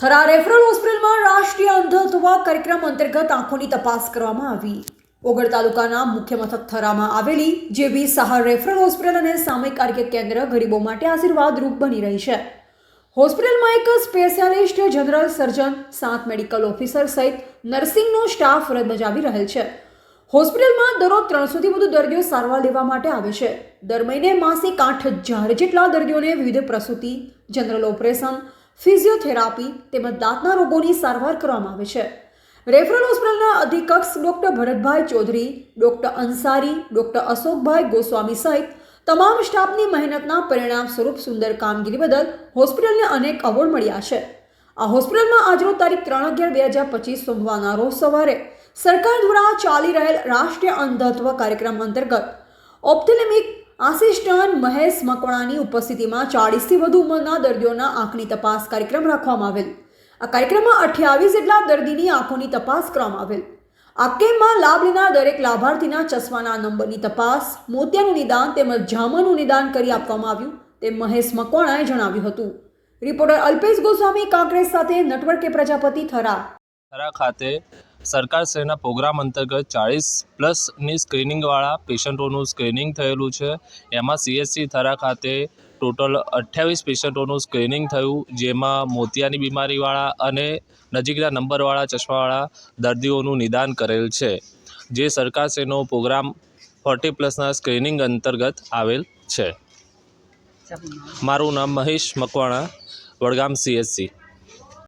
Thara referral હોસ્પિટલમાં રાષ્ટ્રીય અંધત્વ કાર્યક્રમ અંતર્ગત આંખોની તપાસ કરવામાં આવી. ઓગળ તાલુકાના મુખ્ય મથક થરામાં આવેલી જેવી સહાર રેફરલ હોસ્પિટલ અને સામયિક આરોગ્ય કેન્દ્ર ગરીબો માટે આશીર્વાદરૂપ બની રહી છે. હોસ્પિટલમાં એક સ્પેશિયાલિસ્ટ જનરલ સર્જન, સાત મેડિકલ ઓફિસર સહિત નર્સિંગનો સ્ટાફ ફરજ બજાવી રહેલ છે. હોસ્પિટલમાં દરરોજ ત્રણસોથી વધુ દર્દીઓ સારવાર લેવા માટે આવે છે. દર મહિને માસિક આઠ હજાર જેટલા દર્દીઓને વિવિધ પ્રસૂતિ, જનરલ ઓપરેશન ફિઝિયોથેરાપી તેમજ દાંતના રોગોની સારવાર કરવામાં આવે છે. રેફરલ હોસ્પિટલના અધિકક્ષ doctor Bharatbhai Chaudhary, doctor Ansari, doctor Ashokbhai Goswami સહિત તમામ સ્ટાફની મહેનતના પરિણામ સ્વરૂપ સુંદર કામગીરી બદલ હોસ્પિટલને અનેક એવોર્ડ મળ્યા છે. આ હોસ્પિટલમાં આજરોજ તારીખ ત્રણ અગિયાર બે હજાર પચીસ સોમવારના રોજ સવારે સરકાર દ્વારા ચાલી રહેલ રાષ્ટ્રીય અંધત્વ કાર્યક્રમ અંતર્ગત ઓપ્થેલેમિક આસિસ્ટન્ટ મહેશ મકવાણાની ઉપસ્થિતિમાં ચાળીસથી વધુ ઉંમરના દર્દીઓના આંખની તપાસ કાર્યક્રમ રાખવામાં આવેલ. આ કાર્યક્રમમાં અઠ્યાવીસ જેટલા દર્દીની આંખોની તપાસ કરવામાં આવેલ. આ કેમ્પમાં લાભ લેનાર દરેક લાભાર્થીના ચશ્માના નંબરની તપાસ, મોતિયાનું નિદાન તેમજ જામનું નિદાન કરી આપવામાં આવ્યું તેમ મહેશ મકવાણાએ જણાવ્યું હતું. રિપોર્ટર અલ્પેશ ગોસ્વામી કાંકરેજ સાથે નટવર કે પ્રજાપતિ થરા થરા ખાતે સરકારશ્રીના પ્રોગ્રામ અંતર્ગત ચાળીસ પ્લસની સ્ક્રીનિંગવાળા પેશન્ટોનું સ્ક્રીનિંગ થયેલું છે. એમાં સીએચસી થરા ખાતે ટોટલ અઠ્યાવીસ પેશન્ટોનું સ્ક્રીનિંગ થયું, જેમાં મોતિયાની બીમારીવાળા અને નજીકના નંબરવાળા ચશ્માવાળા દર્દીઓનું નિદાન કરેલ છે. જે સરકારશ્રીનો પ્રોગ્રામ ફોર્ટી પ્લસના સ્ક્રીનિંગ અંતર્ગત આવેલ છે. મારું નામ મહેશ મકવાણા, વડગામ સીએચસી